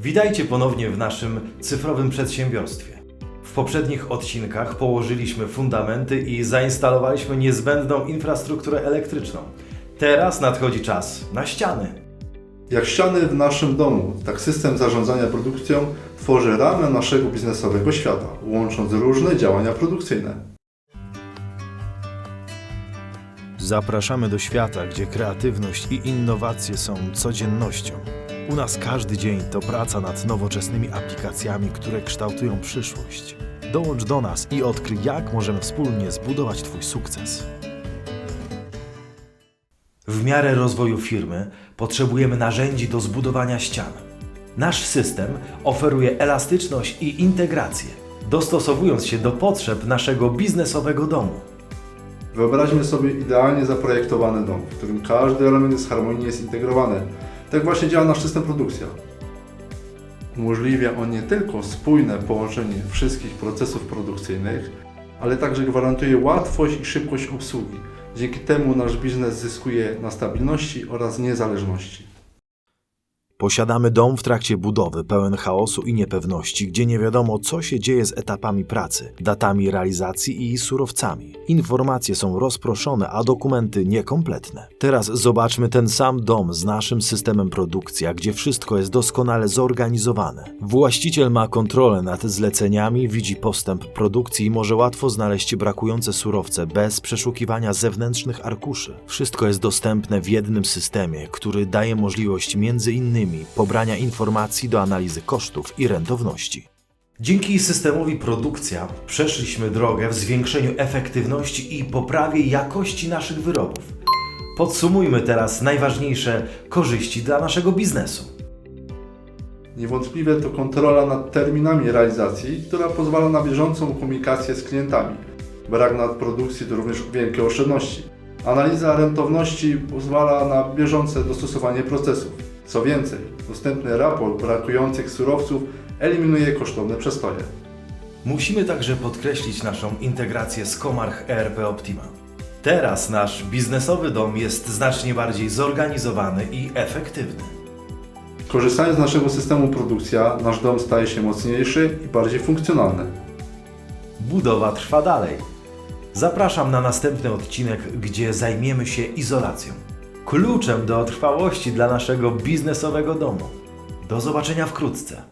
Witajcie ponownie w naszym cyfrowym przedsiębiorstwie. W poprzednich odcinkach położyliśmy fundamenty i zainstalowaliśmy niezbędną infrastrukturę elektryczną. Teraz nadchodzi czas na ściany. Jak ściany w naszym domu, tak system zarządzania produkcją tworzy ramę naszego biznesowego świata, łącząc różne działania produkcyjne. Zapraszamy do świata, gdzie kreatywność i innowacje są codziennością. U nas każdy dzień to praca nad nowoczesnymi aplikacjami, które kształtują przyszłość. Dołącz do nas i odkryj, jak możemy wspólnie zbudować Twój sukces. W miarę rozwoju firmy potrzebujemy narzędzi do zbudowania ścian. Nasz system oferuje elastyczność i integrację, dostosowując się do potrzeb naszego biznesowego domu. Wyobraźmy sobie idealnie zaprojektowany dom, w którym każdy element jest harmonijnie zintegrowany. Tak właśnie działa nasz system produkcja. Umożliwia on nie tylko spójne połączenie wszystkich procesów produkcyjnych, ale także gwarantuje łatwość i szybkość obsługi. Dzięki temu nasz biznes zyskuje na stabilności oraz niezależności. Posiadamy dom w trakcie budowy, pełen chaosu i niepewności, gdzie nie wiadomo, co się dzieje z etapami pracy, datami realizacji i surowcami. Informacje są rozproszone, a dokumenty niekompletne. Teraz zobaczmy ten sam dom z naszym systemem produkcja, gdzie wszystko jest doskonale zorganizowane. Właściciel ma kontrolę nad zleceniami, widzi postęp produkcji i może łatwo znaleźć brakujące surowce bez przeszukiwania zewnętrznych arkuszy. Wszystko jest dostępne w jednym systemie, który daje możliwość między innymi pobrania informacji do analizy kosztów i rentowności. Dzięki systemowi produkcja przeszliśmy drogę w zwiększeniu efektywności i poprawie jakości naszych wyrobów. Podsumujmy teraz najważniejsze korzyści dla naszego biznesu. Niewątpliwie to kontrola nad terminami realizacji, która pozwala na bieżącą komunikację z klientami. Brak nadprodukcji to również wielkie oszczędności. Analiza rentowności pozwala na bieżące dostosowanie procesów. Co więcej, dostępny raport brakujących surowców eliminuje kosztowne przestoje. Musimy także podkreślić naszą integrację z Comarch ERP Optima. Teraz nasz biznesowy dom jest znacznie bardziej zorganizowany i efektywny. Korzystając z naszego systemu produkcja, nasz dom staje się mocniejszy i bardziej funkcjonalny. Budowa trwa dalej. Zapraszam na następny odcinek, gdzie zajmiemy się izolacją. Kluczem do trwałości dla naszego biznesowego domu. Do zobaczenia wkrótce.